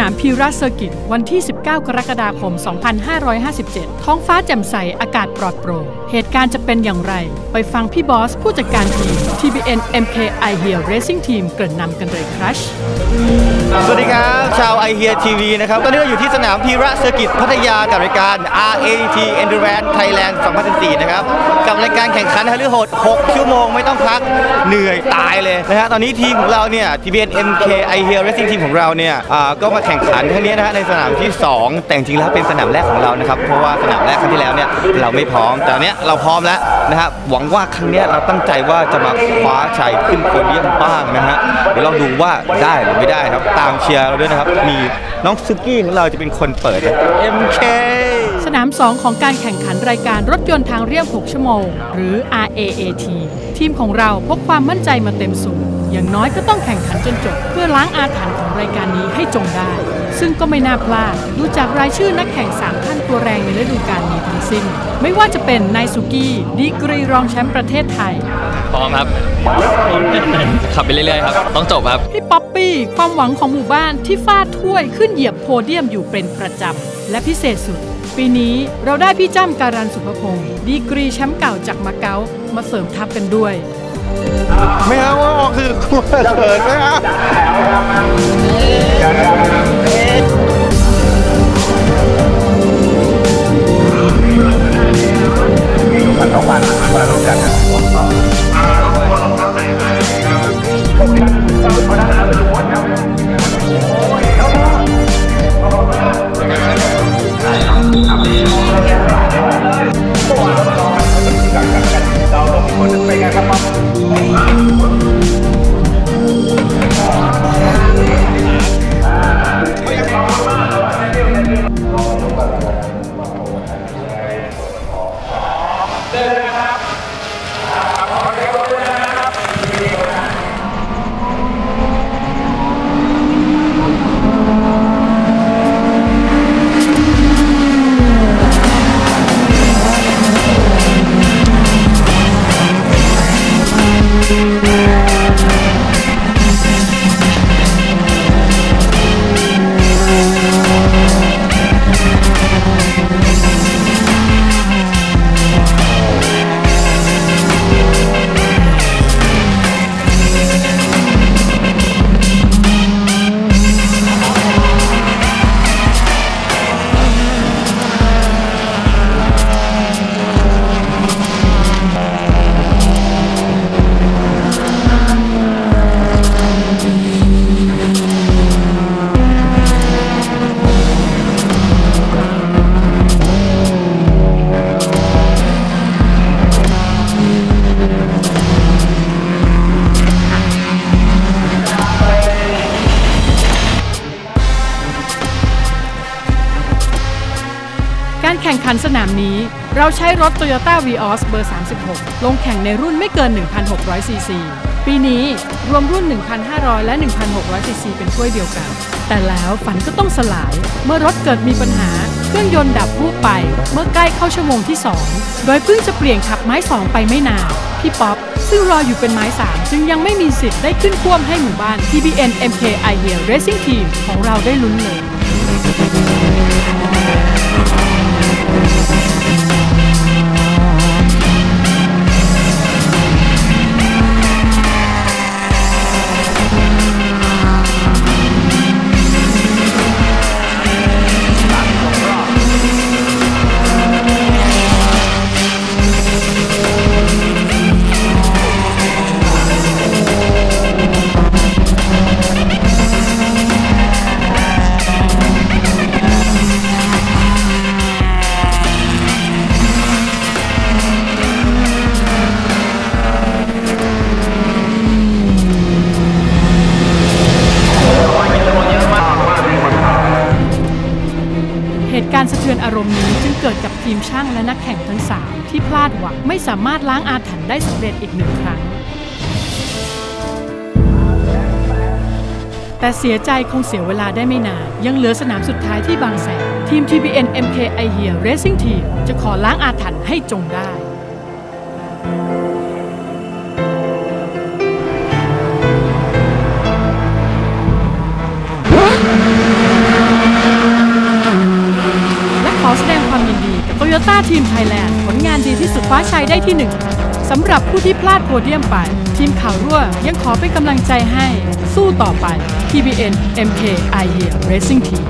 นามพีราเซอร์กิตวันที่ 19 กรกฎาคม 2557 ท้องฟ้าแจ่มใส อากาศปลอดโปร่ง เหตุการณ์จะเป็นอย่างไร ไปฟังพี่บอส ผู้จัดการทีม TBN MK I Hear Racing Team เกริ่นนำกันเลยครัชสวัสดีครับ ชาวไอเฮียทีวีนะครับ ตอนนี้เราอยู่ที่สนามพีระเซอร์กิตพัทยากับรายการ RAT Endurance Thailand 2014 นะครับ กับรายการแข่งขันฮาร์ดโหด 6 ชั่วโมงไม่ต้องพักเหนื่อยตายเลยนะฮะตอนนี้ทีมของเราเนี่ย TBN MK I Hear Racing Team ของเราเนี่ยอ่าก็มาแข่งขันครั้งนี้นะฮะในสนามที่ 2 แต่จริงๆแล้วเป็นสนามแรกของเรานะครับเพราะว่าสนามแรกครั้งที่แล้วเนี่ยเราไม่พร้อม แต่อันเนี้ยเราพร้อมแล้วนะฮะหวังว่าครั้งเนี้ยเราตั้งใจว่าจะมาคว้าชัยขึ้นโพเดียมบ้างนะฮะเดี๋ยวเราดูว่าได้หรือไม่ได้ครับตามเชียร์เราด้วยนะครับมีน้องซุกี้ของเราจะเป็นคนเปิดนะ MK สนาม 2 ของการแข่งขันรายการรถยนต์ทางเรียบ 6 ชั่วโมง หรือ RAAT ทีมของเราพกความมั่นใจมาเต็มสูง อย่างน้อยก็ต้องแข่งขันจนจบ เพื่อล้างอาถรรพ์ของรายการนี้ให้จงได้ ซึ่งก็ไม่น่าพลาด ดูจากรายชื่อนักแข่ง3ท่านตัวแรงในฤดูกาลนี้ทั้งสิ้น ไม่ว่าจะเป็นนายสุกี้ดีกรีรองแชมป์ประเทศไทย พร้อมครับ ขับไปเรื่อยๆครับ ต้องจบครับ พี่ป๊อปปี้ความหวังของหมู่บ้านที่ฟาดถ้วยขึ้นเหยียบโพเดียมอยู่เป็นประจำและพิเศษสุด ปีนี้เราได้พี่จ้ำการันสุภพงศ์ดีกรีแชมป์เก่าจากมาเก๊ามาเสริมทัพกันด้วย ไม่เอาว่าออกคือเขินไมครับกา ร ข่งขันสนามนี้ เราใช้รถ Toyota Vios เบอร์ 36 ลงแข่งในรุ่นไม่เกิน 1,600 ซีซี ปีนี้รวมรุ่น 1,500 และ 1,600 ซีซีเป็นถ้วยเดียวกัน แต่แล้วฝันก็ต้องสลาย เมื่อรถเกิดมีปัญหา เครื่องยนต์ดับวูบไป เมื่อใกล้เข้าชั่วโมงที่ 2 โดยเพิ่งจะเปลี่ยนขับไม้ 2 ไปไม่นานพี่ป๊อปซึ่งรออยู่เป็นไม้3จึงยังไม่มีสิทธิ์ได้ขึ้นควมให้หมู่บ้าน TBN MK I Hear Racing Team ของเราได้ลุ้นเลย กับทีมช่างและนักแข่งทั้ง 3 ที่พลาดหวังไม่สามารถล้างอาถรรพ์ได้สำเร็จอีกหนึ่งครั้ง แต่เสียใจคงเสียเวลาได้ไม่นาน ยังเหลือสนามสุดท้ายที่บางแสนทีม TBN MK I Hear Racing Team จะขอล้างอาถรรพ์ให้จงได้ ทีมไทยแลนด์ผลงานดีที่สุดคว้าชัยได้ที่ 1 สำหรับผู้ที่พลาดโพเดียมไป ทีมข่าวรั่วยังขอเป็นกำลังใจให้ สู้ต่อไป TBN MK i y e a Racing Team